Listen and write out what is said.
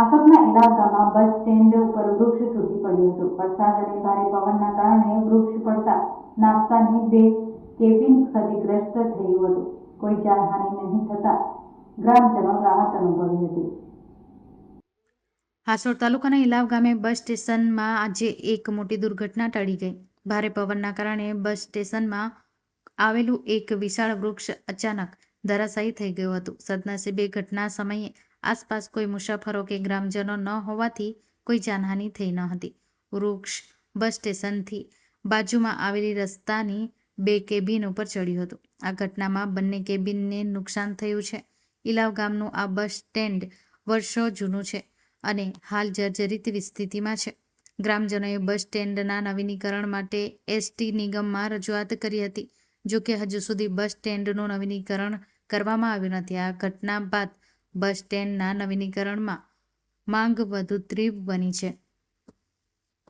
આસપના ઇલાકામાં bus stand ઉપર વૃક્ષ તૂટી પડ્યું હતું. વરસાદ અને ભારે પવનના કારણે વૃક્ષ પડતા નાસ્તાની બે કેબિન ક્ષતિગ્રસ્ત થયું હતું. કોઈ જાનહાની નહીં થતા ગ્રામજનો રાહત અનુભવી હતી. હાસોડ તાલુકાના ઇલાવ ગામે બસ સ્ટેશનમાં આજે એક મોટી દુર્ઘટના ટળી ગઈ. ભારે પવનના કારણે બસ સ્ટેશનમાં આવેલું એક વિશાળ વૃક્ષ અચાનક ધરાશાયી થઈ ગયું હતું. સદનસીબે ઘટના સમયે આસપાસ કોઈ મુસાફરો કે ગ્રામજનો ન હોવાથી કોઈ જાનહાનિ થઈ ન હતી. વૃક્ષ બસ સ્ટેશનથી બાજુમાં આવેલી રસ્તાની બે કેબિન ઉપર ચડ્યું હતું. આ ઘટનામાં બંને કેબિનને નુકસાન થયું છે. ઇલાવ ગામનું આ બસ સ્ટેન્ડ વર્ષો જૂનું છે અને હાલ જર્જરિત સ્થિતિમાં છે. ગ્રામજનોએ બસ સ્ટેન્ડના નવીનીકરણ માટે એસટી નિગમમાં રજૂઆત કરી હતી. જોકે હજુ સુધી બસ સ્ટેન્ડનું નવીનીકરણ કરવામાં આવ્યું નથી. આ ઘટના બાદ બસ સ્ટેન્ડના નવીનીકરણમાં માંગ વધુ તીવ્ર બની છે.